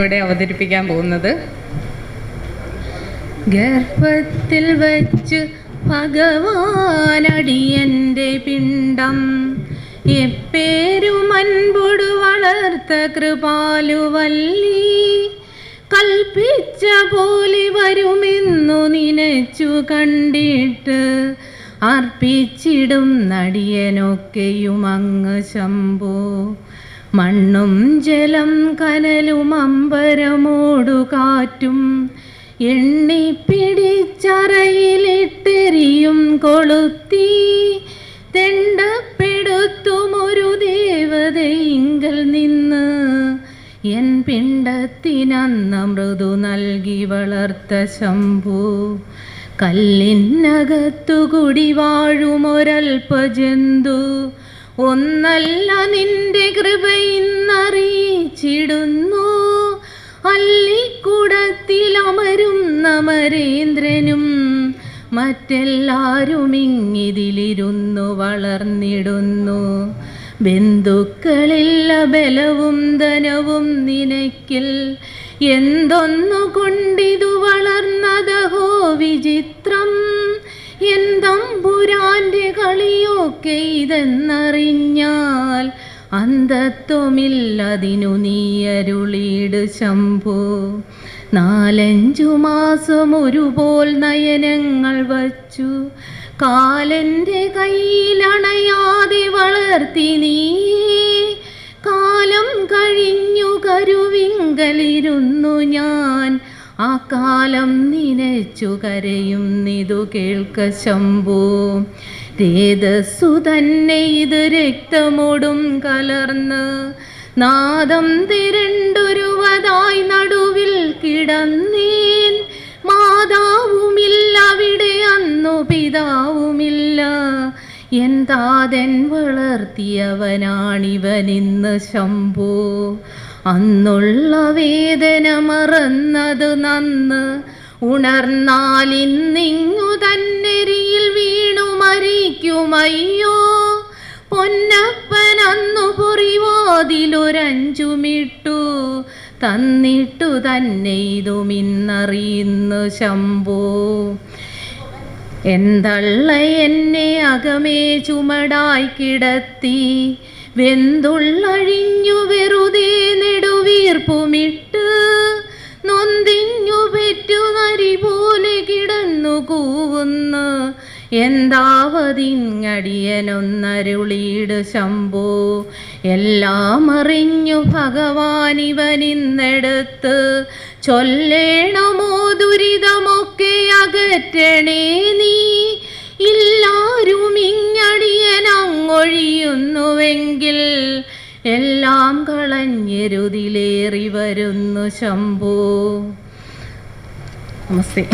ഇവിടെ അവതരിപ്പിക്കാൻ പോകുന്നത്. ഗർഭത്തിൽ വച്ച് ഭഗവാനടിയന്റെ പിണ്ടം. എപ്പേരും അൻപൊടു വളർത്ത കൃപാലുവല്ലി. കൽപ്പിച്ച പോലെ വരുമെന്നു നിനച്ചു കണ്ടിട്ട് അർപ്പിച്ചിടും നടിയനൊക്കെയും അങ്ങ് ശംഭോ. മണ്ണും ജലം കനലും അമ്പരമോടു കാറ്റും എണ്ണിപ്പിടിച്ചറയിലിട്ടെറിയും കൊളുത്തി തെണ്ടപ്പെടുത്തും ഒരു ദേവതയിങ്കൽ നിന്ന് എൻ പിണ്ടത്തിനന്ന മൃദു നൽകി വളർത്ത ശംഭു. കല്ലിനകത്തു കുടി വാഴുമൊരൽപ്പ ജന്തു ഒന്നല്ല നിന്റെ അമരുന്ന മരേന്ദ്രനും മറ്റെല്ലാരും ഇങ്ങിതിലിരുന്നു വളർന്നിടുന്നു. ബന്ധുക്കളില്ല ബലവും ധനവും നിനക്കിൽ എന്തൊന്നു കൊണ്ടിതു വളർന്നതഹോ വിചിത്രം? എന്തമ്പുരാന്റെ കളിയൊക്കെ ഇതെന്നറിഞ്ഞാൽ അന്തത്വമില്ലതിനു നീയരുളീട് ശംഭു. നാലഞ്ചു മാസം ഒരുപോൽ നയനങ്ങൾ വച്ചു. കാലന്റെ കയ്യിലണയാതെ വളർത്തി നീ. കാലം കഴിഞ്ഞു കരുവിങ്കലിരുന്നു ഞാൻ. ആ കാലം നിനച്ചു കരയും നിതു കേൾക്ക ശംഭു. തേതസ്സു തന്നെ ഇത് രക്തമോടും കലർന്ന്. നാദം തിരണ്ടൊരുവതായി പിതാവുമില്ല എന്താതൻ വളർത്തിയവനാണിവനിന്ന് ശംഭു. അന്നുള്ള വേദന മറന്നത് നന്ന്. ഉണർന്നാലിന്നിങ്ങു തന്നെരിയിൽ വീണു മരിക്കുമയ്യോ. പൊന്നപ്പൻ അന്നു പൊറിവാതിലൊരഞ്ചുമിട്ടു. തന്നിട്ടു തന്നെ ഇതുമിന്നറിയുന്നു ശംഭോ. എന്തള്ള എന്നെ അകമേ ചുമടായി കിടത്തി? വെന്തുള്ളഴിഞ്ഞു വെറുതെ നെടുവീർപ്പുമിട്ട് നൊന്തിഞ്ഞു പെറ്റു നരി പോലെ കിടന്നു കൂവുന്നു. എന്താവതിങ്ങടിയനൊന്നരുളീട് ശംഭോ? എല്ലാം അറിഞ്ഞു ഭഗവാൻ ഇവനിന്നെടുത്ത്. ചൊല്ലേണമോ ദുരിതമൊക്കെ അകറ്റണേ? എല്ലാം കളഞ്ഞെരുതിലേറി വരുന്നു ശംഭു. നമസ്തേ.